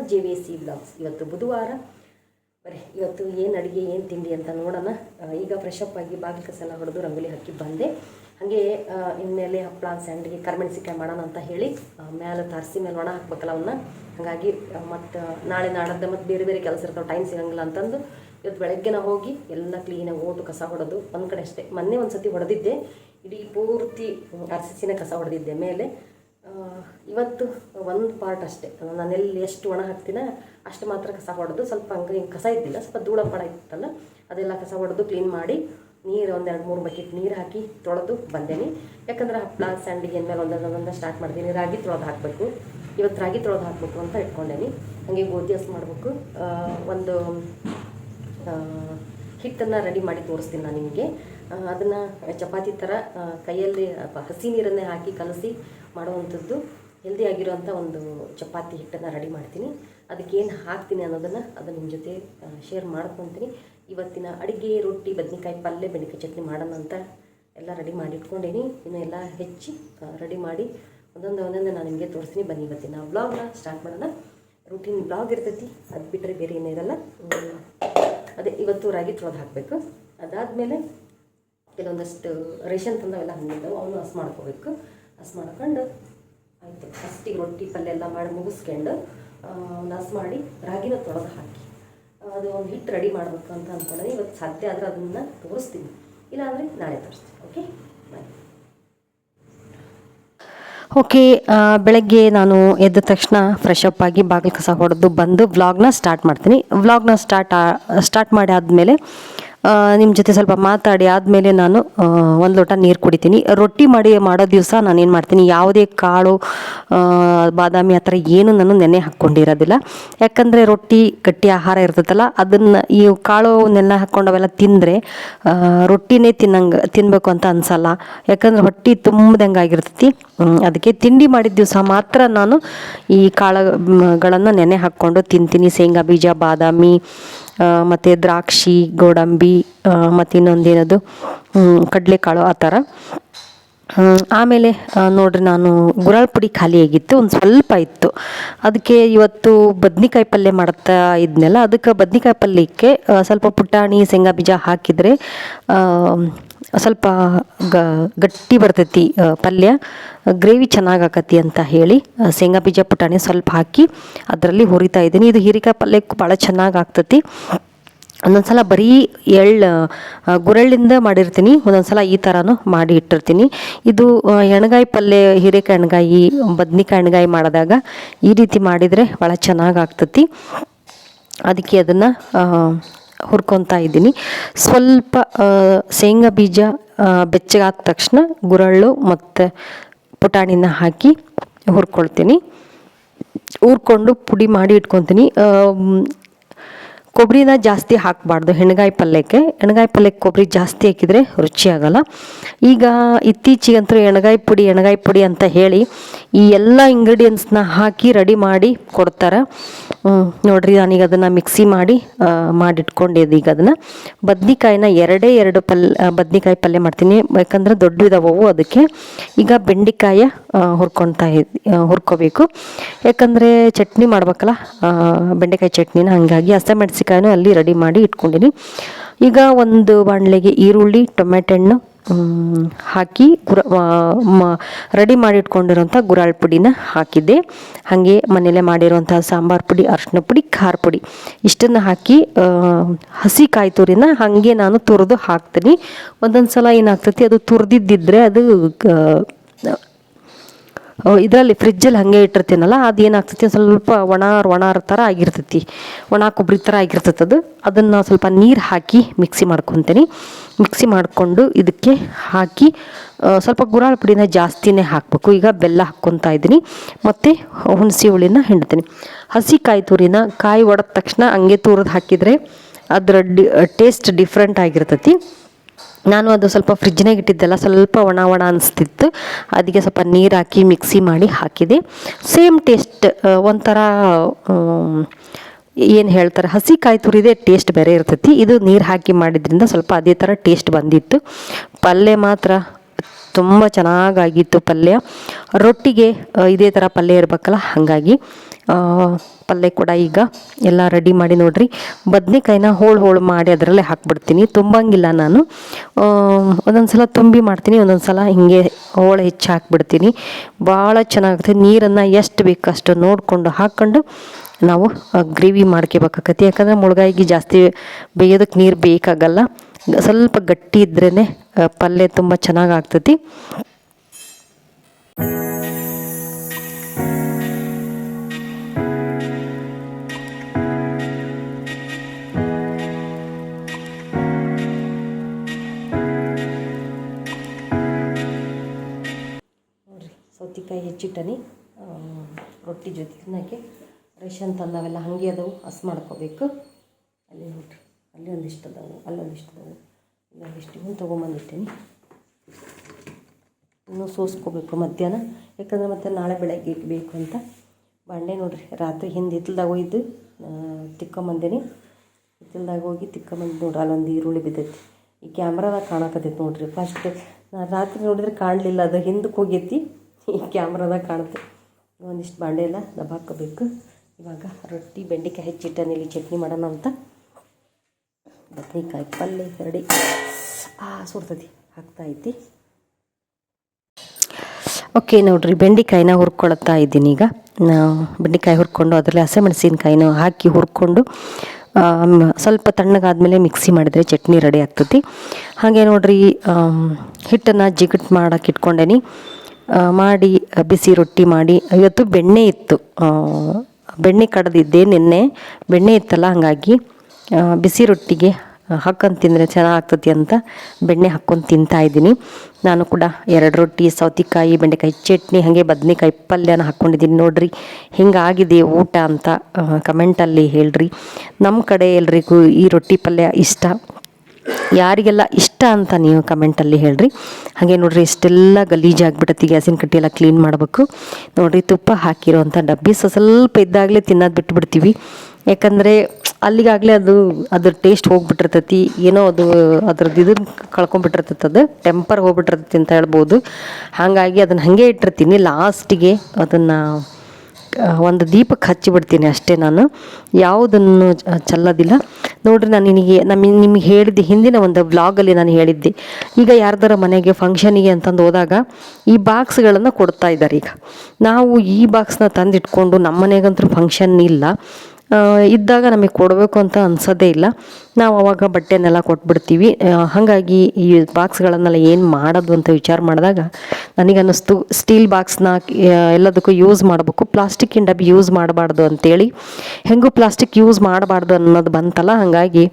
Channel J V C blogs. ಇವತ್ತು ಬುಧವಾರ. ಬರೀ ಇವತ್ತು ಏನು ಅಡುಗೆ ಏನು ತಿಂಡಿ ಅಂತ ನೋಡೋಣ. ಈಗ ಫ್ರೆಶ್ ಅಪ್ ಆಗಿ ಬಾಗಿಲು ಕಸೆಲ್ಲ ಹೊಡೆದು ರಂಗೋಲಿ ಹಾಕಿ ಬಂದೆ. ಹಾಗೆ ಇನ್ಮೇಲೆ ಹಪ್ಪಳ ಸ್ಯಾಂಡ್ಗೆ ಕರ್ಮೆಣಸಿಕಾಯಿ ಮಾಡೋಣ ಅಂತ ಹೇಳಿ ಆ, ಮ್ಯಾಲೆ ತಾರಸಿ ಮೇಲೆ ಒಣ ಹಾಕ್ಬೇಕಲ್ಲ ಅವನ್ನ. ಹಾಗಾಗಿ ಮತ್ತು ನಾಳೆ ನಾಡದ್ದು ಮತ್ತು ಬೇರೆ ಬೇರೆ ಕೆಲಸ ಇರ್ತಾವೆ ಟೈಮ್ ಸಿಗಂಗಿಲ್ಲ ಅಂತಂದು ಇವತ್ತು ಬೆಳಗ್ಗೆನ ಹೋಗಿ ಎಲ್ಲ ಕ್ಲೀನಾಗಿ ಓಟು ಕಸ ಹೊಡೆದು ಒಂದು ಕಡೆ ಅಷ್ಟೇ. ಮೊನ್ನೆ ಒಂದು ಸತಿ ಹೊಡೆದಿದ್ದೆ. ಇಡೀ ಪೂರ್ತಿ ಅರಸಿನ ಕಸ ಹೊಡೆದಿದ್ದೆ. ಮೇಲೆ ಇವತ್ತು ಒಂದು ಪಾರ್ಟ್ ಅಷ್ಟೇ. ನಾನೆಲ್ಲಿ ಎಷ್ಟು ಒಣ ಹಾಕ್ತೀನ ಅಷ್ಟು ಮಾತ್ರ ಕಸ ಹೊಡೆದು ಸ್ವಲ್ಪ ಹಂಗೆ ಹಿಂಗೆ ಕಸ ಇದ್ದಿಲ್ಲ, ಸ್ವಲ್ಪ ಧೂಳ ಪಡ ಇತ್ತಲ್ಲ, ಅದೆಲ್ಲ ಕಸ ಹೊಡೆದು ಕ್ಲೀನ್ ಮಾಡಿ ನೀರು ಒಂದೆರಡು ಮೂರು ಬಕೆಟ್ ನೀರು ಹಾಕಿ ತೊಳೆದು ಬಂದೇನಿ. ಯಾಕಂದ್ರೆ ಹಪ್ಪಳ ಸ್ಯಾಂಡಿಗೆ ಮೇಲೆ ಒಂದೊಂದು ಒಂದೊಂದು ಸ್ಟಾರ್ಟ್ ಮಾಡ್ತೀನಿ ರಾಗಿ ತೊಳೆದು ಹಾಕಬೇಕು. ಇವತ್ತು ರಾಗಿ ತೊಳೆದು ಹಾಕಬೇಕು ಅಂತ ಇಟ್ಕೊಂಡೇನಿ. ಹಂಗೆ ಗೋಧಿ ಹಸು ಮಾಡಬೇಕು. ಒಂದು ಹಿಟ್ಟನ್ನು ರೆಡಿ ಮಾಡಿ ತೋರಿಸ್ತೀನಿ ನಾನು ನಿಮಗೆ. ಅದನ್ನು ಚಪಾತಿ ಥರ ಕೈಯಲ್ಲಿ ಹಸಿ ನೀರನ್ನೇ ಹಾಕಿ ಕಲಸಿ ಮಾಡುವಂಥದ್ದು ಹೆಲ್ದಿ ಆಗಿರುವಂಥ ಒಂದು ಚಪಾತಿ ಹಿಟ್ಟನ್ನು ರೆಡಿ ಮಾಡ್ತೀನಿ. ಅದಕ್ಕೇನು ಹಾಕ್ತೀನಿ ಅನ್ನೋದನ್ನು ಅದನ್ನು ನಿಮ್ಮ ಜೊತೆ ಶೇರ್ ಮಾಡ್ಕೊತೀನಿ. ಇವತ್ತಿನ ಅಡುಗೆ, ರೊಟ್ಟಿ, ಬದ್ನಿಕಾಯಿ ಪಲ್ಯ, ಬೆಂಡೆಕಾಯಿ ಚಟ್ನಿ ಮಾಡೋಣ ಅಂತ ಎಲ್ಲ ರೆಡಿ ಮಾಡಿ ಇಟ್ಕೊಂಡೇನಿ ಇನ್ನು ಎಲ್ಲ ಹೆಚ್ಚಿ ರೆಡಿ ಮಾಡಿ ಒಂದೊಂದು ಒಂದೊಂದು ನಾನು ನಿಮಗೆ ತೋರಿಸ್ತೀನಿ. ಬನ್ನಿ ಇವತ್ತಿನ ಬ್ಲಾಗ್ನ ಸ್ಟಾರ್ಟ್ ಮಾಡೋಣ. ರೂಟೀನ್ ಬ್ಲಾಗ್ ಇರ್ತೈತಿ, ಅದು ಬಿಟ್ಟರೆ ಬೇರೆ ಏನೂ ಇರಲ್ಲ ಅದೇ, ಇವತ್ತು ರಾಗಿ ತೊಳೆದು ಹಾಕಬೇಕು. ಅದಾದಮೇಲೆ ಕೆಲವೊಂದಷ್ಟು ರೇಷನ್ ತಂದವೆಲ್ಲ ಹಂಗಿದ್ದಾವೆ ಅವನು ಹಸ್ ಮಾಡ್ಕೋಬೇಕು. ಹಸ್ ಮಾಡ್ಕೊಂಡು ಆಯಿತು. ಫಸ್ಟಿಗೆ ರೊಟ್ಟಿ ಪಲ್ಯ ಎಲ್ಲ ಮಾಡಿ ಮುಗಿಸ್ಕೊಂಡು ಒಂದು ಹಸ್ ಮಾಡಿ ರಾಗಿನ ತೊಳೆದು ಹಾಕಿ. ಅದು ಒಂದು ಹಿಟ್ಟು ರೆಡಿ ಮಾಡಬೇಕು ಅಂತ ಅಂದ್ಕೊಂಡೆ. ಇವತ್ತು ಸಾಧ್ಯ ಆದರೆ ಅದನ್ನು ತೋರಿಸ್ತೀನಿ. ಇಲ್ಲಾಂದರೆ ನಾಳೆ ತೋರಿಸ್ತೀನಿ. ಓಕೆ ಓಕೆ ಬೆಳಗ್ಗೆ ನಾನು ಎದ್ದ ತಕ್ಷಣ ಫ್ರೆಶ್ ಅಪ್ ಆಗಿ ಬಾಗಿಲು ಕಸ ಹೊಡೆದು ಬಂದು ವ್ಲಾಗ್ನ ಸ್ಟಾರ್ಟ್ ಮಾಡ್ತೀನಿ. ವ್ಲಾಗ್ನ ಸ್ಟಾರ್ಟ್ ಸ್ಟಾರ್ಟ್ ಮಾಡಿ ಆದಮೇಲೆ ನಿಮ್ಮ ಜೊತೆ ಸ್ವಲ್ಪ ಮಾತಾಡಿ ಆದಮೇಲೆ ನಾನು ಒಂದು ಲೋಟ ನೀರು ಕುಡಿತೀನಿ. ರೊಟ್ಟಿ ಮಾಡಿ ಮಾಡೋ ದಿವಸ ನಾನು ಏನು ಮಾಡ್ತೀನಿ, ಯಾವುದೇ ಕಾಳು ಬಾದಾಮಿ ಆ ಥರ ಏನು ನಾನು ನೆನೆ ಹಾಕ್ಕೊಂಡಿರೋದಿಲ್ಲ. ಯಾಕಂದರೆ ರೊಟ್ಟಿ ಗಟ್ಟಿ ಆಹಾರ ಇರ್ತೈತಲ್ಲ ಅದನ್ನು ಈ ಕಾಳು ನೆನೆ ಹಾಕ್ಕೊಂಡು ಅವೆಲ್ಲ ತಿಂದರೆ ರೊಟ್ಟಿನೇ ತಿನ್ನಂಗೆ ತಿನ್ನಬೇಕು ಅಂತ ಅನ್ಸಲ್ಲ. ಯಾಕಂದ್ರೆ ಹೊಟ್ಟೆ ತುಂಬಿದಂಗೆ ಆಗಿರ್ತೈತಿ. ಅದಕ್ಕೆ ತಿಂಡಿ ಮಾಡಿದ ದಿವಸ ಮಾತ್ರ ನಾನು ಈ ಕಾಳುಗಳನ್ನು ನೆನೆ ಹಾಕ್ಕೊಂಡು ತಿಂತೀನಿ. ಶೇಂಗಾ ಬೀಜ, ಬಾದಾಮಿ ಮತ್ತು ದ್ರಾಕ್ಷಿ, ಗೋಡಂಬಿ ಮತ್ತು ಇನ್ನೊಂದೇನದು ಕಡಲೆಕಾಳು ಆ ಥರ. ಆಮೇಲೆ ನೋಡ್ರಿ ನಾನು ಗುರಾಳ್ ಪುಡಿ ಖಾಲಿಯಾಗಿತ್ತು ಒಂದು ಸ್ವಲ್ಪ ಇತ್ತು. ಅದಕ್ಕೆ ಇವತ್ತು ಬದ್ನಿಕಾಯಿ ಪಲ್ಯ ಮಾಡ್ತಾ ಇದ್ನಲ್ಲ, ಅದಕ್ಕೆ ಬದ್ನಿಕಾಯಿ ಪಲ್ಯಕ್ಕೆ ಸ್ವಲ್ಪ ಪುಟಾಣಿ, ಶೇಂಗಾ ಬೀಜ ಹಾಕಿದರೆ ಸ್ವಲ್ಪ ಗ, ಗಟ್ಟಿ ಬರ್ತೈತಿ ಪಲ್ಯ. ಗ್ರೇವಿ ಚೆನ್ನಾಗಿ ಆಕತಿ ಅಂತ ಹೇಳಿ ಶೇಂಗಾ ಬೀಜ ಪುಟಾಣಿ ಸ್ವಲ್ಪ ಹಾಕಿ ಅದರಲ್ಲಿ ಹುರಿತಾ ಇದ್ದೀನಿ. ಇದು ಹೀರಿಕಾಯಿ ಪಲ್ಯಕ್ಕೂ ಭಾಳ ಚೆನ್ನಾಗಿ ಆಗ್ತತಿ. ಒಂದೊಂದು ಸಲ ಬರೀ ಎಳ್ಳು ಗುರಳ್ಳಿಂದ ಮಾಡಿರ್ತೀನಿ. ಒಂದೊಂದು ಸಲ ಈ ಥರನೂ ಮಾಡಿ ಇಟ್ಟಿರ್ತೀನಿ. ಇದು ಎಣ್ಗಾಯಿ ಪಲ್ಯ, ಹೀರೆಕಾಯಿ ಎಣ್ಗಾಯಿ, ಬದ್ನಿಕಾಯಿ ಎಣ್ಗಾಯಿ ಮಾಡಿದಾಗ ಈ ರೀತಿ ಮಾಡಿದರೆ ಭಾಳ ಚೆನ್ನಾಗಿ ಆಗ್ತತಿ. ಅದಕ್ಕೆ ಅದನ್ನು ಹುರ್ಕೊತಾ ಇದ್ದೀನಿ. ಸ್ವಲ್ಪ ಶೇಂಗಾ ಬೀಜ ಬೆಚ್ಚಗಾದ ತಕ್ಷಣ ಗುರಳ್ಳು ಮತ್ತು ಪುಟಾಣಿನ ಹಾಕಿ ಹುರ್ಕೊಳ್ತೀನಿ. ಹುರ್ಕೊಂಡು ಪುಡಿ ಮಾಡಿ ಇಟ್ಕೊತೀನಿ. ಕೊಬ್ಬರಿನ ಜಾಸ್ತಿ ಹಾಕಬಾರ್ದು. ಹೆಣ್ಗಾಯಿ ಪಲ್ಯಕ್ಕೆ. ಎಣ್ಗಾಯಿ ಪಲ್ಯಕ್ಕೆ ಕೊಬ್ಬರಿ ಜಾಸ್ತಿ ಹಾಕಿದರೆ ರುಚಿಯಾಗಲ್ಲ ಈಗ ಇತ್ತೀಚಿಗಂತೂ ಎಣ್ಗಾಯಿ ಪುಡಿ ಎಣ್ಗಾಯಿ ಪುಡಿ ಅಂತ ಹೇಳಿ ಈ ಎಲ್ಲ ಇಂಗ್ರೀಡಿಯೆಂಟ್ಸ್ನ ಹಾಕಿ ರೆಡಿ ಮಾಡಿ ಕೊಡ್ತಾರೆ. ನೋಡಿರಿ ನಾನೀಗ ಅದನ್ನು ಮಿಕ್ಸಿ ಮಾಡಿ ಮಾಡಿಟ್ಕೊಂಡಿದ್ದು ಈಗ ಅದನ್ನು. ಬದ್ನಿಕಾಯಿನ ಎರಡೇ ಎರಡು ಪಲ್ ಬದ್ನಿಕಾಯಿ ಪಲ್ಯ ಮಾಡ್ತೀನಿ. ಯಾಕಂದ್ರೆ ದೊಡ್ಡ ಇದಾವವು ಅದಕ್ಕೆ. ಈಗ ಬೆಂಡೆಕಾಯ ಹುರ್ಕೊತಾ ಇದ್ ಹುರ್ಕೋಬೇಕು. ಯಾಕಂದರೆ ಚಟ್ನಿ ಮಾಡ್ಬೇಕಲ್ಲ ಬೆಂಡೆಕಾಯಿ ಚಟ್ನಿನ ಹಾಗಾಗಿ. ಹಸಿಮೆಣಸಿಕಾಯಿನೂ ಅಲ್ಲಿ ರೆಡಿ ಮಾಡಿ ಇಟ್ಕೊಂಡಿನಿ ಈಗ ಒಂದು ಬಾಣಲೆಗೆ ಈರುಳ್ಳಿ ಟೊಮೆಟೊ ಹಣ್ಣು ಹಾಕಿ ಗುರ ರೆಡಿ ಮಾಡಿ ಇಟ್ಕೊಂಡಿರುವಂಥ ಗುರಾಳ್ ಪುಡಿನ ಹಾಕಿದ್ದೆ. ಹಾಗೆ ಮನೆಯಲ್ಲೇ ಮಾಡಿರುವಂಥ ಸಾಂಬಾರು ಪುಡಿ, ಅರಿಶಿನ ಪುಡಿ, ಖಾರ ಪುಡಿ ಇಷ್ಟನ್ನು ಹಾಕಿ ಹಸಿ ಕಾಯಿ ತುರಿನ ಹಾಗೆ ನಾನು ತುರಿದು ಹಾಕ್ತೀನಿ. ಒಂದೊಂದು ಸಲ ಏನಾಗ್ತೈತಿ, ಅದು ತುರಿದಿದ್ದಿದ್ರೆ ಅದು ಇದರಲ್ಲಿ ಫ್ರಿಜ್ಜಲ್ಲಿ ಹಾಗೆ ಇಟ್ಟಿರ್ತೀನಲ್ಲ, ಅದು ಏನಾಗ್ತೈತಿ, ಸ್ವಲ್ಪ ಒಣ ಒಣ ಥರ ಆಗಿರ್ತೈತಿ. ಒಣ ಕೊಬ್ಬರಿ ಥರ ಆಗಿರ್ತೈತೆ ಅದು. ಅದನ್ನು ಸ್ವಲ್ಪ ನೀರು ಹಾಕಿ ಮಿಕ್ಸಿ ಮಾಡ್ಕೊತೀನಿ. ಮಿಕ್ಸಿ ಮಾಡಿಕೊಂಡು ಇದಕ್ಕೆ ಹಾಕಿ ಸ್ವಲ್ಪ ಗುರಾಳ ಪುಡಿನ ಜಾಸ್ತಿನೇ ಹಾಕಬೇಕು. ಈಗ ಬೆಲ್ಲ ಹಾಕ್ಕೊತಾ ಇದ್ದೀನಿ. ಮತ್ತು ಹುಣಸೆ ಹುಳಿನ ಹಿಂಡ್ತೀನಿ. ಹಸಿ ಕಾಯಿ ತುರಿನ, ಕಾಯಿ ಒಡೆದ ತಕ್ಷಣ ಹಂಗೆ ತುರಿದು ಹಾಕಿದರೆ ಅದರ ಡಿ ಟೇಸ್ಟ್ ಡಿಫ್ರೆಂಟ್ ಆಗಿರ್ತೈತಿ. ನಾನು ಅದು ಸ್ವಲ್ಪ ಫ್ರಿಜ್ನಾಗ ಇಟ್ಟಿದ್ದೆಲ್ಲ ಸ್ವಲ್ಪ ಒಣ ಒಣ ಅನಿಸ್ತಿತ್ತು. ಅದಕ್ಕೆ ಸ್ವಲ್ಪ ನೀರು ಹಾಕಿ ಮಿಕ್ಸಿ ಮಾಡಿ ಹಾಕಿದೆ. ಸೇಮ್ ಟೇಸ್ಟ್ ಒಂಥರ ಏನು ಹೇಳ್ತಾರೆ ಹಸಿ ಕಾಯಿ ತುರಿದೇ ಟೇಸ್ಟ್ ಬೇರೆ ಇರ್ತೈತಿ. ಇದು ನೀರು ಹಾಕಿ ಮಾಡಿದ್ರಿಂದ ಸ್ವಲ್ಪ ಅದೇ ಥರ ಟೇಸ್ಟ್ ಬಂದಿತ್ತು. ಪಲ್ಯ ಮಾತ್ರ ತುಂಬ ಚೆನ್ನಾಗಾಗಿತ್ತು ಪಲ್ಯ. ರೊಟ್ಟಿಗೆ ಇದೇ ಥರ ಪಲ್ಯ ಇರಬೇಕಲ್ಲ, ಹಾಗಾಗಿ ಪಲ್ಯ ಕೂಡ ಈಗ ಎಲ್ಲ ರೆಡಿ ಮಾಡಿ ನೋಡ್ರಿ. ಬದನೆಕಾಯಿನ ಹೋಳು ಹೋಳು ಮಾಡಿ ಅದರಲ್ಲೇ ಹಾಕ್ಬಿಡ್ತೀನಿ. ತುಂಬಂಗಿಲ್ಲ ನಾನು. ಒಂದೊಂದು ಸಲ ತುಂಬಿ ಮಾಡ್ತೀನಿ ಒಂದೊಂದು ಸಲ ಹಿಂಗೆ ಹೋಳು ಹೆಚ್ಚು ಹಾಕ್ಬಿಡ್ತೀನಿ. ಭಾಳ ಚೆನ್ನಾಗುತ್ತೆ. ನೀರನ್ನು ಎಷ್ಟು ಬೇಕಷ್ಟು ನೋಡಿಕೊಂಡು ಹಾಕ್ಕೊಂಡು ನಾವು ಗ್ರೇವಿ ಮಾಡ್ಕೋಬೇಕಾಗತ್ತೆ. ಯಾಕಂದರೆ ಮುಳುಗಾಯಿಗೆ ಜಾಸ್ತಿ ಬೇಯೋದಕ್ಕೆ ನೀರು ಬೇಕಾಗಲ್ಲ. ಸ್ವಲ್ಪ ಗಟ್ಟಿ ಇದ್ರೇ ಪಲ್ಯ ತುಂಬ ಚೆನ್ನಾಗಿ ಆಗ್ತೈತಿ ಸೌತೆಕಾಯಿ ಹೆಚ್ಚಿಟ್ಟನಿ ರೊಟ್ಟಿ ಜೊತೆ ತಿನ್ನೋಕ್ಕೆ. ರೇಷನ್ ತಂದವೆಲ್ಲ ಹಾಗೆ ಅದಾವು ಹಸ್ ಮಾಡ್ಕೋಬೇಕು. ಅಲ್ಲಿ ನೋಡ್ರಿ, ಅಲ್ಲಿ ಒಂದಿಷ್ಟು ಅದಾವು, ಅಲ್ಲೊಂದಿಷ್ಟು ಅದಾವು. ಇಲ್ಲೊಂದಿಷ್ಟು ಇವನು ತೊಗೊಂಬಂದಿಟ್ಟೀನಿ ಇನ್ನೂ ಸೋಸ್ಕೋಬೇಕು ಮಧ್ಯಾಹ್ನ. ಯಾಕಂದ್ರೆ ಮತ್ತೆ ನಾಳೆ ಬೆಳಗ್ಗೆ ಬೇಕು ಅಂತ. ಬಾಂಡೆ ನೋಡಿರಿ, ರಾತ್ರಿ ಹಿಂದೆ ಹಿತ್ತಲ್ದಾಗ ಒಯ್ದು ತಿಕ್ಕೊಂಬಂದೇನಿ. ಹಿತ್ತಲ್ದಾಗ ಹೋಗಿ ತಿಕ್ಕೊಂಬಂದು ನೋಡ್ರಿ, ಅಲ್ಲೊಂದು ಈರುಳ್ಳಿ ಬಿದ್ದೈತಿ. ಈ ಕ್ಯಾಮ್ರಾದಾಗ ಕಾಣಕತ್ತೈತಿ ನೋಡ್ರಿ. ಫಸ್ಟ್ ನಾನು ರಾತ್ರಿ ನೋಡಿದ್ರೆ ಕಾಣಲಿಲ್ಲ, ಅದು ಹಿಂದಕ್ಕೆ ಹೋಗೈತಿ. ಈ ಕ್ಯಾಮ್ರಾದಾಗ ಕಾಣುತ್ತೆ. ಒಂದಿಷ್ಟು ಬಾಂಡೆ ಎಲ್ಲ ದಬ್ಬಾಕೋಬೇಕು. ಇವಾಗ ರೊಟ್ಟಿ, ಬೆಂಡೆಕಾಯಿ ಹೆಚ್ಚಿಟ್ಟನಿ ಇಲ್ಲಿ ಚಟ್ನಿ ಮಾಡೋಣ ಅಂತ. ಬದ್ನೆಕಾಯಿ ಪಲ್ಯ ರೆಡಿ ಆ ಸುಡ್ತೈತಿ ಹಾಕ್ತಾ ಐತಿ. ಓಕೆ, ನೋಡ್ರಿ, ಬೆಂಡೆಕಾಯಿನ ಹುರ್ಕೊಳ್ತಾ ಇದ್ದೀನಿ ಈಗ. ಬೆಂಡೆಕಾಯಿ ಹುರ್ಕೊಂಡು ಅದರಲ್ಲಿ ಹಸಿಮೆಣಸಿನ್ಕಾಯಿನ ಹಾಕಿ ಹುರ್ಕೊಂಡು ಸ್ವಲ್ಪ ತಣ್ಣಗಾದ್ಮೇಲೆ ಮಿಕ್ಸಿ ಮಾಡಿದರೆ ಚಟ್ನಿ ರೆಡಿ ಆಗ್ತೈತಿ. ಹಾಗೆ ನೋಡ್ರಿ ಹಿಟ್ಟನ್ನು ಜಿಗಟ್ ಮಾಡೋಕೆ ಇಟ್ಕೊಂಡೇನಿ. ಮಾಡಿ, ಬಿಸಿ ರೊಟ್ಟಿ ಮಾಡಿ. ಇವತ್ತು ಬೆಣ್ಣೆ ಇತ್ತು. ಬೆಣ್ಣೆ ಕಡ್ದಿದ್ದೆ ನಿನ್ನೆ. ಬೆಣ್ಣೆ ಇತ್ತಲ್ಲ, ಹಾಗಾಗಿ ಬಿಸಿ ರೊಟ್ಟಿಗೆ ಹಾಕೊಂಡು ತಿಂದರೆ ಚೆನ್ನಾಗ್ತತಿ ಅಂತ ಬೆಣ್ಣೆ ಹಾಕ್ಕೊಂಡು ತಿಂತಾ ಇದ್ದೀನಿ. ನಾನು ಕೂಡ ಎರಡು ರೊಟ್ಟಿ, ಸೌತೆಕಾಯಿ, ಬೆಂಡೆಕಾಯಿ ಚಟ್ನಿ, ಹಾಗೆ ಬದನೆಕಾಯಿ ಪಲ್ಯನ ಹಾಕ್ಕೊಂಡಿದ್ದೀನಿ ನೋಡ್ರಿ ಹಿಂಗಾಗಿದೆ ಊಟ ಅಂತ ಕಮೆಂಟಲ್ಲಿ ಹೇಳ್ರಿ. ನಮ್ಮ ಕಡೆ ಎಲ್ರಿಗೂ ಈ ರೊಟ್ಟಿ ಪಲ್ಯ ಇಷ್ಟ. ಯಾರಿಗೆಲ್ಲ ಇಷ್ಟ ಅಂತ ನೀವು ಕಮೆಂಟಲ್ಲಿ ಹೇಳ್ರಿ. ಹಾಗೆ ನೋಡ್ರಿ ಇಷ್ಟೆಲ್ಲ ಗಲೀಜಾಗ್ಬಿಟ್ಟತಿ ಗ್ಯಾಸಿನ ಕಟ್ಟಿ ಎಲ್ಲ ಕ್ಲೀನ್ ಮಾಡಬೇಕು. ನೋಡ್ರಿ ತುಪ್ಪ ಹಾಕಿರೋವಂಥ ಡಬ್ಬಿ ಸ್ವಲ್ಪ ಇದ್ದಾಗಲೇ ತಿನ್ನೋದು ಬಿಟ್ಬಿಡ್ತೀವಿ. ಯಾಕಂದರೆ ಅಲ್ಲಿಗಾಗಲೇ ಅದು, ಅದ್ರ ಟೇಸ್ಟ್ ಹೋಗ್ಬಿಟ್ಟಿರ್ತೈತಿ. ಏನೋ ಅದು ಅದ್ರದ್ದು ಇದನ್ನ ಕಳ್ಕೊಂಬಿಟ್ಟಿರ್ತೈತೆ ಅದು ಟೆಂಪರ್ ಹೋಗ್ಬಿಟ್ಟಿರ್ತೈತಿ ಅಂತ ಹೇಳ್ಬೋದು. ಹಾಗಾಗಿ ಅದನ್ನು ಹಾಗೆ ಇಟ್ಟಿರ್ತೀನಿ. ಲಾಸ್ಟಿಗೆ ಅದನ್ನು ಒಂದು ದೀಪಕ್ಕೆ ಹಚ್ಚಿಬಿಡ್ತೀನಿ ಅಷ್ಟೇ ನಾನು. ಯಾವುದನ್ನು ಚಲ್ಲೋದಿಲ್ಲ. ನೋಡ್ರಿ, ನಾನು ನಿನಗೆ ನಮ್ಮ ನಿಮಗೆ ಹೇಳಿದ್ದೆ, ಹಿಂದಿನ ಒಂದು ವ್ಲಾಗಲ್ಲಿ ನಾನು ಹೇಳಿದ್ದೆ. ಈಗ ಯಾರ್ದಾರ ಮನೆಗೆ ಫಂಕ್ಷನಿಗೆ ಅಂತಂದು ಹೋದಾಗ ಈ ಬಾಕ್ಸ್ಗಳನ್ನು ಕೊಡ್ತಾ ಇದ್ದಾರೆ ಈಗ. ನಾವು ಈ ಬಾಕ್ಸ್ನ ತಂದಿಟ್ಕೊಂಡು ನಮ್ಮ ಮನೆಗಂತೂ ಫಂಕ್ಷನ್ ಇಲ್ಲ. ಇದ್ದಾಗ ನಮಗೆ ಕೊಡಬೇಕು ಅಂತ ಅನ್ಸೋದೇ ಇಲ್ಲ. ನಾವು ಅವಾಗ ಬಟ್ಟೆನೆಲ್ಲ ಕೊಟ್ಬಿಡ್ತೀವಿ. ಹಾಗಾಗಿ ಈ ಬಾಕ್ಸ್ಗಳನ್ನೆಲ್ಲ ಏನು ಮಾಡೋದು ಅಂತ ವಿಚಾರ ಮಾಡಿದಾಗ ನನಗನ್ನಿಸ್ತು, ಸ್ಟೀಲ್ ಬಾಕ್ಸ್ನ ಎಲ್ಲದಕ್ಕೂ ಯೂಸ್ ಮಾಡಬೇಕು. ಪ್ಲಾಸ್ಟಿಕ್ಕಿನ ಡಬ್ಬಿ ಯೂಸ್ ಮಾಡಬಾರ್ದು ಅಂತೇಳಿ. ಹೆಂಗೂ ಪ್ಲಾಸ್ಟಿಕ್ ಯೂಸ್ ಮಾಡಬಾರ್ದು ಅನ್ನೋದು ಬಂತಲ್ಲ, ಹಾಗಾಗಿ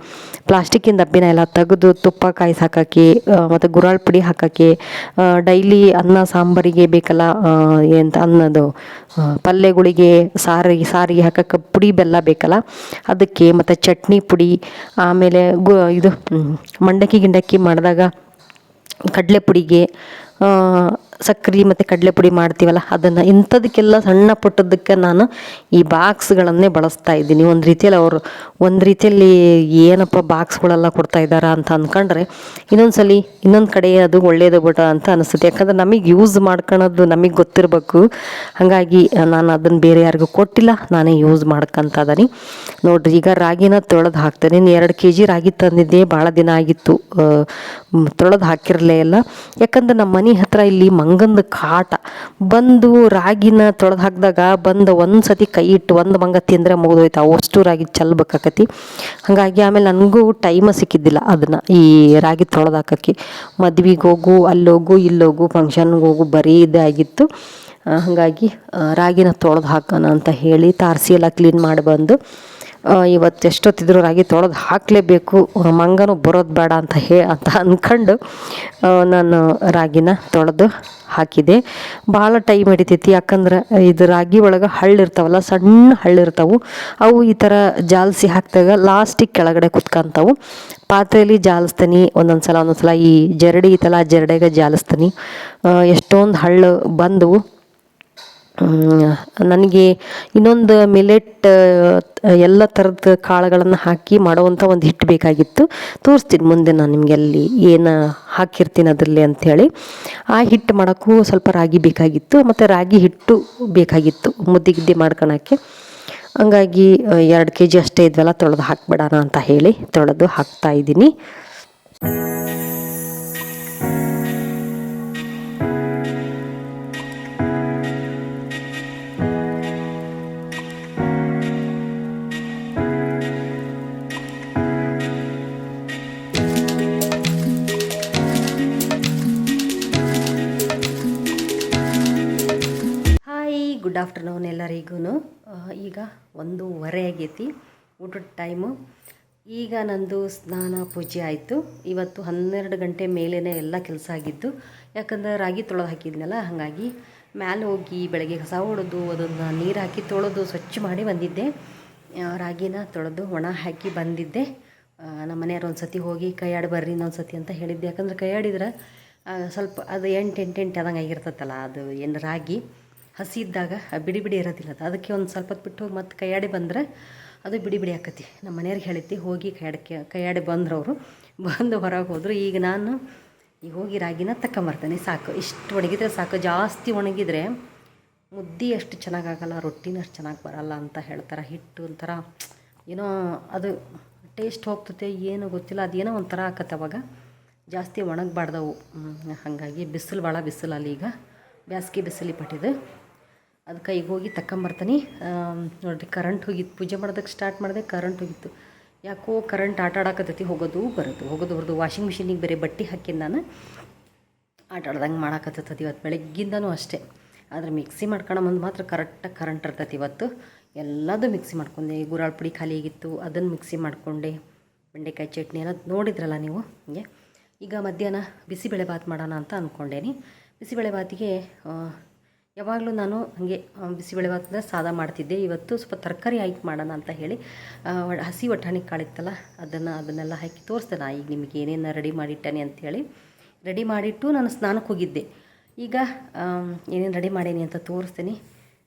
ಪ್ಲಾಸ್ಟಿಕ್ಕಿನ ಡಬ್ಬಿನ ಎಲ್ಲ ತೆಗೆದು ತುಪ್ಪ ಕಾಯಿಸಿ ಹಾಕಕ್ಕೆ ಮತ್ತು ಗುರಾಳ್ ಪುಡಿ ಹಾಕೋಕ್ಕೆ ಡೈಲಿ ಅನ್ನ, ಸಾಂಬಾರಿಗೆ ಬೇಕಲ್ಲ ಎಂತ ಅನ್ನೋದು ಪಲ್ಯಗಳಿಗೆ ಸಾರಿಗೆ ಸಾರಿಗೆ ಹಾಕಕ್ಕೆ ಪುಡಿ ಬೆಲ್ಲ ಬೇಕಲ್ಲ, ಅದಕ್ಕೆ ಮತ್ತು ಚಟ್ನಿ ಪುಡಿ ಆಮೇಲೆ ಗು ಇದು ಮಂಡಕ್ಕಿ ಗಿಂಡಕ್ಕಿ ಮಾಡಿದಾಗ ಕಡಲೆ ಪುಡಿಗೆ ಸಕ್ಕರೆ ಮತ್ತು ಕಡಲೆ ಪುಡಿ ಮಾಡ್ತೀವಲ್ಲ, ಅದನ್ನು ಇಂಥದಕ್ಕೆಲ್ಲ ಸಣ್ಣ ಪುಟ್ಟದಕ್ಕೆ ನಾನು ಈ ಬಾಕ್ಸ್ಗಳನ್ನೇ ಬಳಸ್ತಾ ಇದ್ದೀನಿ. ಒಂದು ರೀತಿಯಲ್ಲಿ ಅವರು ಒಂದು ರೀತಿಯಲ್ಲಿ ಏನಪ್ಪ ಬಾಕ್ಸ್ಗಳೆಲ್ಲ ಕೊಡ್ತಾ ಇದ್ದಾರಾ ಅಂತ ಅಂದ್ಕೊಂಡ್ರೆ ಇನ್ನೊಂದು ಸಲ ಇನ್ನೊಂದು ಕಡೆ ಅದು ಒಳ್ಳೆಯದು ಬಿಡ ಅಂತ ಅನಿಸುತ್ತೆ. ಯಾಕಂದ್ರೆ ನಮಗೆ ಯೂಸ್ ಮಾಡ್ಕೊಳೋದು ನಮಗೆ ಗೊತ್ತಿರಬೇಕು. ಹಾಗಾಗಿ ನಾನು ಅದನ್ನು ಬೇರೆ ಯಾರಿಗೂ ಕೊಟ್ಟಿಲ್ಲ, ನಾನೇ ಯೂಸ್ ಮಾಡ್ಕೊತ ಇದೀನಿ ನೋಡ್ರಿ, ಈಗ ರಾಗಿನ ತೊಳೆದು ಹಾಕ್ತೇನೆ. ಎರಡು ಕೆ ಜಿ ರಾಗಿ ತಂದಿದ್ದೆ ಭಾಳ ದಿನ ಆಗಿತ್ತು. ತೊಳೆದು ಹಾಕಿರಲೇ ಇಲ್ಲ. ಯಾಕಂದ್ರೆ ನಮ್ಮ ಮನೆ ಹತ್ರ ಇಲ್ಲಿ ಮಂಗಂದು ಕಾಟ. ಬಂದು ರಾಗಿನ ತೊಳೆದು ಹಾಕಿದಾಗ ಬಂದು ಒಂದು ಸತಿ ಕೈ ಇಟ್ಟು ಒಂದು ಮಂಗ ತಿಂದರೆ ಮುಗಿದೋಯ್ತು. ಅವಷ್ಟು ರಾಗಿ ಚೆಲ್ಬೇಕಾಕತಿ ಹಾಗಾಗಿ ಆಮೇಲೆ ನನಗೂ ಟೈಮ ಸಿಕ್ಕಿದ್ದಿಲ್ಲ ಅದನ್ನು ಈ ರಾಗಿ ತೊಳೆದು ಹಾಕಕ್ಕೆ. ಮದ್ವೆಗೆ ಹೋಗು ಅಲ್ಲೋಗು ಇಲ್ಲೋಗು ಫಂಕ್ಷನ್ಗೆ ಹೋಗು ಬರೀ ಇದೇ ಆಗಿತ್ತು. ಹಾಗಾಗಿ ರಾಗಿನ ತೊಳೆದು ಹಾಕೋಣ ಅಂತ ಹೇಳಿ, ತಾರಸಿ ಎಲ್ಲ ಕ್ಲೀನ್ ಮಾಡಿ ಬಂದು ಇವತ್ತು ಎಷ್ಟೊತ್ತಿದ್ರು ರಾಗಿ ತೊಳೆದು ಹಾಕಲೇಬೇಕು. ಮಂಗನು ಬರೋದು ಬೇಡ ಅಂತ ಹೇ, ಅಂತ ಅಂದ್ಕೊಂಡು ನಾನು ರಾಗಿನ ತೊಳೆದು ಹಾಕಿದೆ. ಭಾಳ ಟೈಮ್ ಹಿಡಿತೈತಿ, ಯಾಕಂದ್ರೆ ಇದು ರಾಗಿ ಒಳಗೆ ಹಳ್ಳಿರ್ತಾವಲ್ಲ ಸಣ್ಣ ಹಳ್ಳಿರ್ತಾವು ಅವು ಈ ಥರ ಜಾಲಿಸಿ ಹಾಕಿದಾಗ ಲಾಸ್ಟಿಗೆ ಕೆಳಗಡೆ ಕುತ್ಕೊಂತಾವು. ಪಾತ್ರೆಯಲ್ಲಿ ಜಾಲಿಸ್ತೀನಿ ಒಂದೊಂದು ಸಲ ಒಂದೊಂದು ಸಲ ಈ ಜರಡಿ ಇತ್ತಲ್ಲ ಆ ಜರಡೆಗೆ ಜಾಲಿಸ್ತೀನಿ. ಎಷ್ಟೊಂದು ಹಳ್ಳು ಬಂದವು. ನನಗೆ ಇನ್ನೊಂದು ಮಿಲೆಟ್ ಎಲ್ಲ ಥರದ ಕಾಳುಗಳನ್ನು ಹಾಕಿ ಮಾಡುವಂಥ ಒಂದು ಹಿಟ್ಟು ಬೇಕಾಗಿತ್ತು. ತೋರಿಸ್ತೀನಿ ಮುಂದೆ ನಾನು ನಿಮಗೆ ಅಲ್ಲಿ ಏನು ಹಾಕಿರ್ತೀನಿ ಅದರಲ್ಲಿ ಅಂಥೇಳಿ ಆ ಹಿಟ್ಟು ಮಾಡೋಕ್ಕೂ ಸ್ವಲ್ಪ ರಾಗಿ ಬೇಕಾಗಿತ್ತು, ಮತ್ತು ರಾಗಿ ಹಿಟ್ಟು ಬೇಕಾಗಿತ್ತು, ಮುದ್ದೆ ಗಿದ್ದೆ ಮಾಡ್ಕೊಳಕ್ಕೆ. ಹಂಗಾಗಿ ಎರಡು ಕೆ ಜಿ ಅಷ್ಟೇ ಇದ್ವಲ್ಲ, ತೊಳೆದು ಹಾಕ್ಬಿಡೋಣ ಅಂತ ಹೇಳಿ ತೊಳೆದು ಹಾಕ್ತಾ ಇದ್ದೀನಿ. ಗುಡ್ ಆಫ್ಟರ್ನೂನ್ ಎಲ್ಲರಿಗೂ ಈಗ ಒಂದೂವರೆ ಆಗೈತಿ. ಊಟದ ಟೈಮು ಈಗ ನಂದು ಸ್ನಾನ ಪೂಜೆ ಆಯಿತು. ಇವತ್ತು ಹನ್ನೆರಡು ಗಂಟೆ ಮೇಲೇ ಎಲ್ಲ ಕೆಲಸ ಆಗಿದ್ದು ಯಾಕಂದ್ರೆ ರಾಗಿ ತೊಳೆದು ಹಾಕಿದ್ನಲ್ಲ, ಹಾಗಾಗಿ ಮ್ಯಾಲೆ ಹೋಗಿ ಬೆಳಗ್ಗೆ ಕಸ ಹೊಡೆದು, ಅದನ್ನು ನೀರು ಹಾಕಿ ತೊಳೆದು, ಸ್ವಚ್ಛ ಮಾಡಿ ಬಂದಿದ್ದೆ. ರಾಗಿನ ತೊಳೆದು ಒಣ ಹಾಕಿ ಬಂದಿದ್ದೆ. ನಮ್ಮ ಮನೆಯವ್ರು ಒಂದು ಸತಿ ಹೋಗಿ ಕೈಯಾಡಿ ಬರ್ರಿ ಇನ್ನೊಂದು ಸತಿ ಅಂತ ಹೇಳಿದ್ದೆ. ಯಾಕಂದ್ರೆ ಕೈಯಾಡಿದ್ರೆ ಸ್ವಲ್ಪ ಅದು ಎಂಟು ಎಂಟು ಎಂಟು ಆದಂಗೆ ಆಗಿರ್ತೈತಲ್ಲ, ಅದು ಏನು ರಾಗಿ. ಹಸಿ ಇದ್ದಾಗ ಬಿಡಿ ಬಿಡಿ ಇರೋದಿಲ್ಲ ಅದು. ಅದಕ್ಕೆ ಒಂದು ಸ್ವಲ್ಪ ಬಿಟ್ಟು ಮತ್ತೆ ಕೈಯಾಡಿ ಬಂದರೆ ಅದು ಬಿಡಿ ಬಿಡಿ ಆಕತಿ. ನಮ್ಮ ಮನೆಯವ್ರಿಗೆ ಹೇಳಿದ್ದೆ, ಹೋಗಿ ಕೈಯಾಡಕ್ಕೆ, ಕೈಯಾಡಿ ಬಂದ್ರು ಅವರು ಬಂದು ಹೊರಗೆ ಹೋದರು. ಈಗ ನಾನು, ಈಗ ಹೋಗಿ ರಾಗಿನ ತಗೊಂಬರ್ತೇನೆ ಸಾಕು. ಇಷ್ಟು ಒಣಗಿದ್ರೆ ಸಾಕು. ಜಾಸ್ತಿ ಒಣಗಿದ್ರೆ ಮುದ್ದೆ ಅಷ್ಟು ಚೆನ್ನಾಗಾಗಲ್ಲ, ರೊಟ್ಟಿನ ಅಷ್ಟು ಚೆನ್ನಾಗಿ ಬರಲ್ಲ ಅಂತ ಹೇಳ್ತಾರೆ. ಹಿಟ್ಟು ಒಂಥರ, ಏನೋ ಅದು ಟೇಸ್ಟ್ ಹೋಗ್ತತೆ ಏನು ಗೊತ್ತಿಲ್ಲ. ಅದೇನೋ ಒಂಥರ ಆಕತ್ತೆ ಅವಾಗ. ಜಾಸ್ತಿ ಒಣಗಬಾರ್ದವು. ಹಾಗಾಗಿ ಬಿಸಿಲು ಭಾಳ ಬಿಸಿಲು ಅಲ್ಲಿ ಈಗ. ಬ್ಯಾಸ್ಗೆ ಬಿಸಿಲಿ ಪಟ್ಟಿದ್ದು ಅದಕ್ಕೆ ಕೈಗೆ ಹೋಗಿ ತಕ್ಕಂಬರ್ತೀನಿ. ನೋಡಿರಿ ಕರೆಂಟ್ ಹೋಗಿತ್ತು. ಪೂಜೆ ಮಾಡೋದಕ್ಕೆ ಸ್ಟಾರ್ಟ್ ಮಾಡಿದೆ ಕರೆಂಟ್ ಹೋಗಿತ್ತು. ಯಾಕೋ ಕರೆಂಟ್ ಆಟ ಆಡಾಕತ್ತೈತಿ, ಹೋಗೋದು, ಬರೋದು ಹೋಗೋದು, ಬರೋದು. ವಾಷಿಂಗ್ ಮಿಷಿನಿಗೆ ಬೇರೆ ಬಟ್ಟೆ ಹಾಕಿದ್ದು ನಾನು. ಆಟ ಆಡ್ದಂಗೆ ಮಾಡಾಕತ್ತೈತಿ ಇವತ್ತು ಬೆಳಗ್ಗಿಂದನೂ ಅಷ್ಟೇ. ಆದರೆ ಮಿಕ್ಸಿ ಮಾಡ್ಕೊಳ ಮುಂದೆ ಮಾತ್ರ ಕರೆಕ್ಟಾಗಿ ಕರೆಂಟ್ ಇರ್ತೈತಿ ಇವತ್ತು. ಎಲ್ಲದೂ ಮಿಕ್ಸಿ ಮಾಡ್ಕೊಂಡೆ. ಗುರಾಳ್ ಪುಡಿ ಖಾಲಿ ಆಗಿತ್ತು ಅದನ್ನು ಮಿಕ್ಸಿ ಮಾಡಿಕೊಂಡೆ. ಬೆಂಡೆಕಾಯಿ ಚಟ್ನಿ ಎಲ್ಲ ನೋಡಿದ್ರಲ್ಲ ನೀವು? ಹಂಗೆ. ಈಗ ಮಧ್ಯಾಹ್ನ ಬಿಸಿಬೇಳೆ ಬಾತ್ ಮಾಡೋಣ ಅಂತ ಅಂದ್ಕೊಂಡೇನಿ ಬಿಸಿಬೇಳೆ ಬಾತಿಗೆ ಯಾವಾಗಲೂ ನಾನು ಹಾಗೆ ಬಿಸಿಬೇಳೆ ಬಾತ್ ಅಂದರೆ ಸಾದಾ ಮಾಡ್ತಿದ್ದೆ. ಇವತ್ತು ಸ್ವಲ್ಪ ತರಕಾರಿ ಹಾಕಿ ಮಾಡೋಣ ಅಂತ ಹೇಳಿ ಹಸಿ ಒಟ್ಟಾಣಿ ಕಾಳಿತ್ತಲ್ಲ, ಅದನ್ನು, ಅದನ್ನೆಲ್ಲ ಹಾಕಿ ತೋರಿಸ್ದೆ ಈಗ ನಿಮಗೆ ಏನೇನು ರೆಡಿ ಮಾಡಿಟ್ಟಾನೆ ಅಂಥೇಳಿ ರೆಡಿ ಮಾಡಿಟ್ಟು ನಾನು ಸ್ನಾನಕ್ಕೆ ಹೋಗಿದ್ದೆ. ಈಗ ಏನೇನು ರೆಡಿ ಮಾಡೀನಿ ಅಂತ ತೋರಿಸ್ತೀನಿ.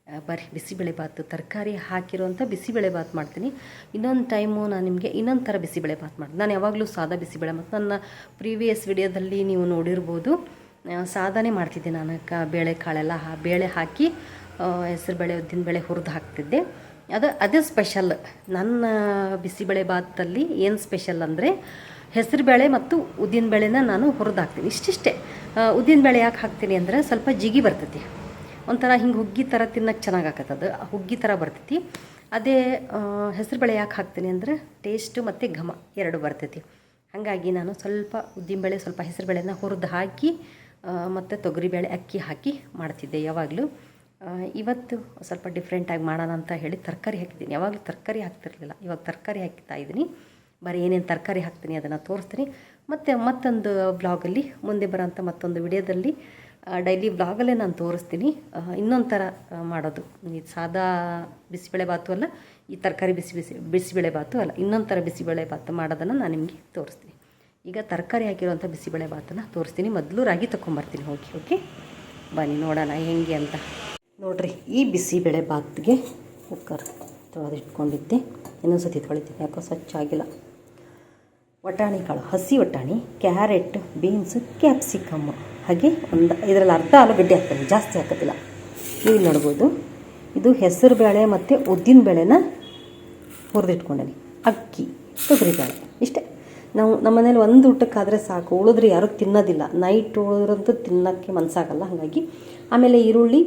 ಬರೀ ಬರ್ರಿ ಬಿಸಿಬೇಳೆ ಬಾತು ತರಕಾರಿ ಹಾಕಿರೋಂಥ ಬಿಸಿಬೇಳೆ ಬಾತ್ ಮಾಡ್ತೀನಿ. ಇನ್ನೊಂದು ಟೈಮು ನಾನು ನಿಮಗೆ ಇನ್ನೊಂದು ಥರ ಬಿಸಿಬೇಳೆ ಬಾತ್ ಮಾಡ್ತೀನಿ. ನಾನು ಯಾವಾಗಲೂ ಸಾದಾ ಬಿಸಿಬೇಳೆ ಮತ್ತು ನನ್ನ ಪ್ರೀವಿಯಸ್ ವಿಡಿಯೋದಲ್ಲಿ ನೀವು ನೋಡಿರ್ಬೋದು. ಆ, ಸಾದಾನೇ ಮಾಡ್ತಿದ್ದೆ ನಾನು. ಕ ಬೇಳೆ ಕಾಳೆಲ್ಲ ಹಾ ಬೇಳೆ ಹಾಕಿ ಹೆಸರು ಬೇಳೆ ಉದ್ದಿನ ಬೇಳೆ ಹುರಿದು ಹಾಕ್ತಿದ್ದೆ. ಅದು ಅದೇ ಸ್ಪೆಷಲ್ ನನ್ನ ಬಿಸಿಬೇಳೆ ಬಾತಲ್ಲಿ ಏನು ಸ್ಪೆಷಲ್ ಅಂದರೆ ಹೆಸರುಬೇಳೆ ಮತ್ತು ಉದ್ದಿನ ಬೇಳೆನ ನಾನು ಹುರಿದು ಹಾಕ್ತೀನಿ. ಇಷ್ಟಿಷ್ಟೇ. ಉದ್ದಿನ ಬೇಳೆ ಯಾಕೆ ಹಾಕ್ತೀನಿ ಅಂದರೆ ಸ್ವಲ್ಪ ಜಿಗಿ ಬರ್ತೈತಿ. ಒಂಥರ ಹಿಂಗೆ ಹುಗ್ಗಿ ಥರ ತಿನ್ನಕ್ಕೆ ಚೆನ್ನಾಗಿ ಅದು. ಹುಗ್ಗಿ ಥರ ಬರ್ತೈತಿ. ಅದೇ ಹೆಸರುಬೇಳೆ ಯಾಕೆ ಹಾಕ್ತೀನಿ ಅಂದರೆ ಟೇಸ್ಟು ಮತ್ತು ಘಮ ಎರಡು ಬರ್ತೈತಿ. ಹಾಗಾಗಿ ನಾನು ಸ್ವಲ್ಪ ಉದ್ದಿನ ಬೇಳೆ ಸ್ವಲ್ಪ ಹೆಸರುಬೇಳೆನ ಹುರಿದು ಹಾಕಿ ಮತ್ತು ತೊಗರಿಬೇಳೆ ಅಕ್ಕಿ ಹಾಕಿ ಮಾಡ್ತಿದ್ದೆ ಯಾವಾಗಲೂ. ಇವತ್ತು ಸ್ವಲ್ಪ ಡಿಫ್ರೆಂಟಾಗಿ ಮಾಡೋಣ ಅಂತ ಹೇಳಿ ತರಕಾರಿ ಹಾಕಿದ್ದೀನಿ. ಯಾವಾಗಲೂ ತರಕಾರಿ ಹಾಕ್ತಿರಲಿಲ್ಲ. ಇವಾಗ ತರಕಾರಿ ಹಾಕ್ತಾ ಇದ್ದೀನಿ. ಬರೀ ಏನೇನು ತರಕಾರಿ ಹಾಕ್ತೀನಿ ಅದನ್ನು ತೋರಿಸ್ತೀನಿ. ಮತ್ತು ಮತ್ತೊಂದು ಬ್ಲಾಗಲ್ಲಿ ಮುಂದೆ ಬರೋಂಥ ಮತ್ತೊಂದು ವಿಡಿಯೋದಲ್ಲಿ ಡೈಲಿ ಬ್ಲಾಗಲ್ಲೇ ನಾನು ತೋರಿಸ್ತೀನಿ. ಇನ್ನೊಂದು ಥರ ಮಾಡೋದು. ಈ ಸಾದಾ ಬಿಸಿಬೇಳೆ ಬಾತು ಅಲ್ಲ, ಈ ತರಕಾರಿ ಬಿಸಿ ಬಿಸಿ, ಬಿಸಿಬೇಳೆ ಬಾತು ಅಲ್ಲ ಇನ್ನೊಂದು ಥರ ಬಿಸಿಬೇಳೆ ಭಾತು ಮಾಡೋದನ್ನು ನಾನು ನಿಮಗೆ ತೋರಿಸ್ತೀನಿ. ಈಗ ತರಕಾರಿ ಹಾಕಿರುವಂಥ ಬಿಸಿಬೇಳೆ ಭಾತನ್ನು ತೋರಿಸ್ತೀನಿ. ಮೊದಲು ರಾಗಿ ತೊಗೊಂಬರ್ತೀನಿ ಹೋಗಿ, ಓಕೆ? ಬನ್ನಿ, ನೋಡೋಣ ಹೆಂಗೆ ಅಂತ. ನೋಡಿರಿ, ಈ ಬಿಸಿಬೇಳೆ ಭಾತ್ಗೆ ಕುಕ್ಕರ್ ತೊಳೆದಿಟ್ಕೊಂಡಿದ್ದೆ ಇನ್ನೊಂದು ಸತಿ ತೊಳಿತೀನಿ. ಯಾಕೋ ಸ್ವಚ್ಛ ಆಗಿಲ್ಲ. ವಟಾಣಿ ಕಾಳು, ಹಸಿ ವಟಾಣಿ, ಕ್ಯಾರೆಟ್, ಬೀನ್ಸ್, ಕ್ಯಾಪ್ಸಿಕಮ್. ಹಾಗೆ ಒಂದು ಇದರಲ್ಲಿ ಅರ್ಧ ಆಲೂಗಡ್ಡೆ ಹಾಕ್ತೀನಿ. ಜಾಸ್ತಿ ಹಾಕೋದಿಲ್ಲ ನೀವು ನೋಡ್ಬೋದು. ಇದು ಹೆಸರು ಬೇಳೆ ಮತ್ತು ಉದ್ದಿನ ಬೇಳೆನ ಹುರಿದಿಟ್ಕೊಂಡಿ ಅಕ್ಕಿ, ತೊಗರಿಬೇಳೆ. ಇಷ್ಟೇ. ನಾವು ನಮ್ಮ ಮನೇಲಿ ಒಂದು ಊಟಕ್ಕಾದರೆ ಸಾಕು. ಉಳಿದ್ರೆ ಯಾರೂ ತಿನ್ನೋದಿಲ್ಲ. ನೈಟ್ ಉಳಿದ್ರಂತೂ ತಿನ್ನೋಕ್ಕೆ ಮನಸ್ಸಾಗಲ್ಲ ಹಾಗಾಗಿ ಆಮೇಲೆ ಈರುಳ್ಳಿ,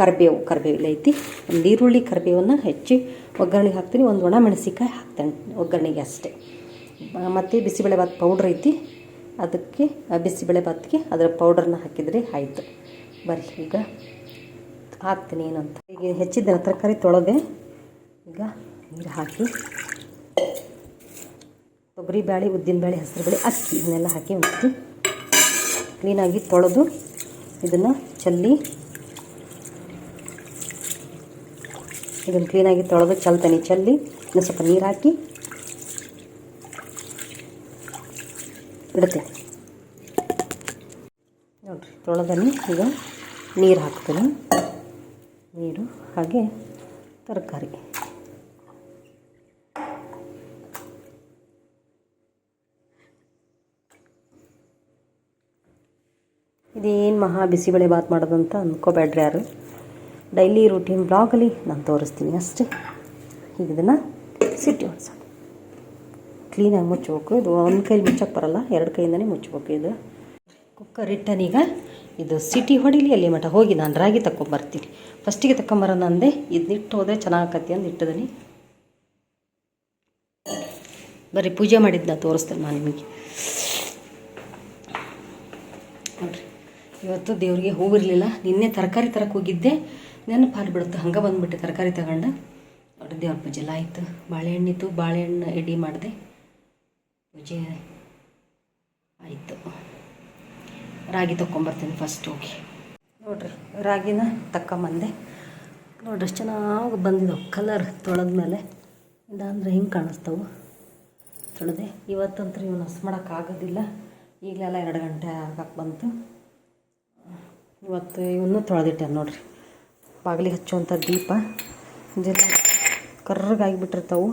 ಕರಿಬೇವು ಇಲ್ಲ ಐತಿ. ಒಂದು ಈರುಳ್ಳಿ, ಕರಿಬೇವನ್ನು ಹೆಚ್ಚಿ ಒಗ್ಗರಣೆಗೆ ಹಾಕ್ತೀನಿ. ಒಂದು ಒಣ ಮೆಣಸಿಕಾಯಿ ಹಾಕ್ತೇನೆ ಒಗ್ಗರಣೆಗೆ ಅಷ್ಟೇ. ಮತ್ತು ಬಿಸಿಬೇಳೆ ಭಾತ್ ಪೌಡ್ರ್ ಐತಿ. ಅದಕ್ಕೆ ಬಿಸಿಬೇಳೆ ಭಾತ್ಗೆ ಅದರ ಪೌಡ್ರನ್ನ ಹಾಕಿದರೆ ಆಯಿತು. ಬರ್ರಿ, ಈಗ ಹಾಕ್ತೀನಿ ಏನಂತ. ಈಗ ಹೆಚ್ಚಿದ್ದ ತರಕಾರಿ ತೊಳೆದೆ. ಈಗ ನೀರು ಹಾಕಿ ತೊಗರಿ ಬೇಳೆ ಉದ್ದಿನ ಬೇಳೆ ಹೆಸರು ಬೇಳೆ ಅಕ್ಕಿ ಇದನ್ನೆಲ್ಲ ಹಾಕಿ ಮತ್ತು ಕ್ಲೀನಾಗಿ ತೊಳೆದು ಇದನ್ನು ಚಲ್ಲಿ ಇದನ್ನು ಕ್ಲೀನಾಗಿ ತೊಳೆದು ಚಲ್ತಾನೆ. ಚಲ್ಲಿ ಇನ್ನು ಸ್ವಲ್ಪ ನೀರು ಹಾಕಿ ಇಡುತ್ತೆ ನೋಡಿರಿ, ತೊಳೆದನಿ. ಈಗ ನೀರು ಹಾಕ್ತೀನಿ. ನೀರು ಹಾಗೆ ತರಕಾರಿ. ಮಹಾ ಬಿಸಿಬೇಳೆ ಬಾತ್ ಮಾಡೋದಂತ ಅಂದ್ಕೋಬೇಡ್ರಿ ಯಾರು? ಡೈಲಿ ರೂಟೀನ್ ಬ್ಲಾಗಲ್ಲಿ ನಾನು ತೋರಿಸ್ತೀನಿ ಅಷ್ಟೇ. ಈಗ ಇದನ್ನು ಸಿಟ್ಟಿ ಹೊಡ್ಸೋದು ಕ್ಲೀನಾಗಿ ಮುಚ್ಚಬೇಕು ಇದು ಒಂದು ಕೈಲಿ ಮುಚ್ಚಕ್ಕೆ ಬರಲ್ಲ, ಎರಡು ಕೈಯಿಂದನೇ ಮುಚ್ಚಬೇಕು ಇದು. ಕುಕ್ಕರ್ ಇಟ್ಟನೀಗ ಇದು ಸಿಟಿ ಹೊಡಿಲಿ, ಅಲ್ಲಿ ಮಠ ಹೋಗಿ ನಾನು ರಾಗಿ ತಗೊಂಬರ್ತೀನಿ ಫಸ್ಟಿಗೆ ತಗೊಂಬರೋಣ ಅಂದೆ ಇದನ್ನಿಟ್ಟು ಹೋದರೆ ಚೆನ್ನಾಗತ್ತೆ ಅಂದು ಇಟ್ಟಿದ್ದೀನಿ ಬರೀ ಪೂಜೆ ಮಾಡಿದ್ನ ತೋರಿಸ್ತೇನೆ ನಾನು ನಿಮಗೆ ನೋಡ್ರಿ ಇವತ್ತು ದೇವ್ರಿಗೆ ಹೂವಿರಲಿಲ್ಲ ನಿನ್ನೆ ತರಕಾರಿ ತರಕ್ಕೆ ಹೋಗಿದ್ದೆ. ನೆನಪು ಬಿಡುತ್ತೆ, ಹಂಗೆ ಬಂದುಬಿಟ್ಟೆ ತರಕಾರಿ ತಗೊಂಡು. ನೋಡಿ ದೇವ್ರ ಪೂಜೆ ಎಲ್ಲ ಆಯಿತು. ಬಾಳೆಹಣ್ಣಿತ್ತು, ಬಾಳೆಹಣ್ಣು ಎಡಿ ಮಾಡಿದೆ. ಪೂಜೆ ಆಯಿತು. ರಾಗಿ ತಗೊಂಬರ್ತೀನಿ ಫಸ್ಟ್ ಹೋಗಿ. ನೋಡ್ರಿ, ರಾಗಿನ ತಗೊಂಬಂದೆ ನೋಡ್ರಿ ಎಷ್ಟು ಚೆನ್ನಾಗಿ ಬಂದಿದ್ದವು ಕಲರ್ ತೊಳೆದ್ಮೇಲೆ. ಇಲ್ಲಾಂದ್ರೆ ಹಿಂಗೆ ಕಾಣಿಸ್ತವೆ? ತೊಳೆದೆ. ಇವತ್ತಂತೂ ಇವನು ಹಸ್ ಮಾಡೋಕ್ಕಾಗೋದಿಲ್ಲ ಈಗಲೆಲ್ಲ ಎರಡು ಗಂಟೆ ಆಗಕ್ಕೆ ಬಂತು. ಇವತ್ತು ಇವನ್ನೂ ತೊಳೆದಿಟ್ಟೆ ನೋಡಿರಿ. ಬಾಗಿಲಿಗೆ ಹಚ್ಚುವಂಥ ದೀಪ. ಇದೆಲ್ಲ ಕರ್ರಗಾಗಿಬಿಟ್ಟಿರ್ತಾವೆ.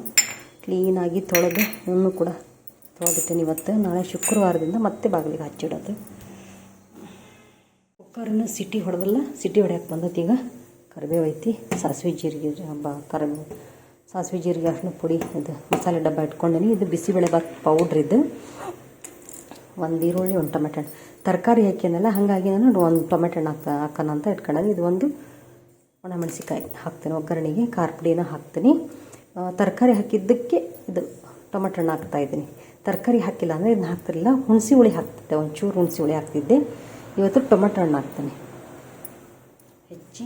ಕ್ಲೀನಾಗಿ ತೊಳೆದು ಇವನ್ನೂ ಕೂಡ ತೊಳೆದಿಟ್ಟೇನೆ ಇವತ್ತು. ನಾಳೆ ಶುಕ್ರವಾರದಿಂದ ಮತ್ತೆ ಬಾಗಿಲಿಗೆ ಹಚ್ಚಿಡೋದು. ಕುಕ್ಕರನ್ನು ಸಿಟಿ ಹೊಡೆದಲ್ಲ, ಸಿಟಿ ಹೊಡ್ಯಕ್ಕೆ ಬಂದೈತಿ ಈಗ. ಕರಿಬೇವು ಐತಿ ಸಾಸಿವೆ ಜೀರಿಗೆ ಬ ಕರಿಬೇವು ಸಾಸಿವೆ ಜೀರಿಗೆ ಅರ್ಶಿನ ಪುಡಿ, ಇದು ಮಸಾಲೆ ಡಬ್ಬ ಇಟ್ಕೊಂಡೀನಿ. ಇದು ಬಿಸಿಬೇಳೆ ಬಾತ್ ಪೌಡ್ರ್ ಇದು. ಒಂದು ಈರುಳ್ಳಿ, ಒಂದು ಟೊಮೆಟೊ. ಹಣ್ಣು ತರಕಾರಿ ಹಾಕ್ಯನಲ್ಲ ಹಾಗಾಗಿ ನಾನು ಒಂದು ಟೊಮೆಟೊ ಹಣ್ಣು ಹಾಕ ಹಾಕೋಣ ಅಂತ ಇಟ್ಕೊಂಡೆ ಇದು ಒಂದು ಒಣಮೆಣಸಿಕಾಯಿ ಹಾಕ್ತೀನಿ, ಒಗ್ಗರಣೆಗೆ, ಖಾರ ಪುಡಿನ ಹಾಕ್ತೀನಿ. ತರಕಾರಿ ಹಾಕಿದ್ದಕ್ಕೆ ಇದು ಟೊಮೆಟೊ ಹಣ್ಣು ಹಾಕ್ತಾ ಇದ್ದೀನಿ. ತರಕಾರಿ ಹಾಕಿಲ್ಲ ಅಂದರೆ ಇದನ್ನ ಹಾಕ್ತಿರಲಿಲ್ಲ. ಹುಣಸಿ ಹುಳಿ ಹಾಕ್ತಿದ್ದೆ, ಒಂಚೂರು ಹುಣಸಿ ಹುಳಿ ಹಾಕ್ತಿದ್ದೆ. ಇವತ್ತು ಟೊಮೆಟೊ ಹಣ್ಣು ಹಾಕ್ತೀನಿ. ಹೆಚ್ಚಿ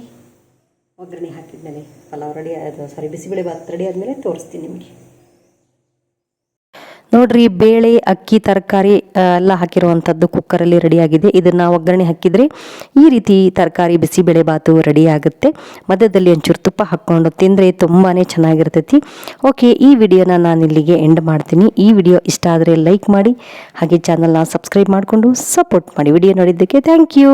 ಒಗ್ಗರಣೆ ಹಾಕಿದ್ಮೇಲೆ, ಪಲಾವ್ ರೆಡಿ ಅದು ಸಾರಿ ಬಿಸಿಬೇಳೆ ಭಾತ್ ರೆಡಿ ಆದಮೇಲೆ ತೋರಿಸ್ತೀನಿ ನಿಮಗೆ. ನೋಡ್ರಿ, ಬೇಳೆ, ಅಕ್ಕಿ, ತರಕಾರಿ ಎಲ್ಲ ಹಾಕಿರುವಂಥದ್ದು ಕುಕ್ಕರಲ್ಲಿ ರೆಡಿಯಾಗಿದೆ. ಇದನ್ನು ಒಗ್ಗರಣೆ ಹಾಕಿದರೆ ಈ ರೀತಿ ತರಕಾರಿ, ಬಿಸಿಬೇಳೆ ಬಾತು ರೆಡಿ ಆಗುತ್ತೆ ಮಧ್ಯದಲ್ಲಿ ಒಂಚೂರು ತುಪ್ಪ ಹಾಕ್ಕೊಂಡು ತಿಂದರೆ ತುಂಬಾ ಚೆನ್ನಾಗಿರ್ತೈತಿ. ಓಕೆ, ಈ ವಿಡಿಯೋನ ನಾನು ಇಲ್ಲಿಗೆ ಎಂಡ್ ಮಾಡ್ತೀನಿ. ಈ ವಿಡಿಯೋ ಇಷ್ಟ ಆದರೆ ಲೈಕ್ ಮಾಡಿ, ಹಾಗೆ ಚಾನಲ್ನ ಸಬ್ಸ್ಕ್ರೈಬ್ ಮಾಡಿಕೊಂಡು ಸಪೋರ್ಟ್ ಮಾಡಿ. ವಿಡಿಯೋ ನೋಡಿದ್ದಕ್ಕೆ ಥ್ಯಾಂಕ್ ಯು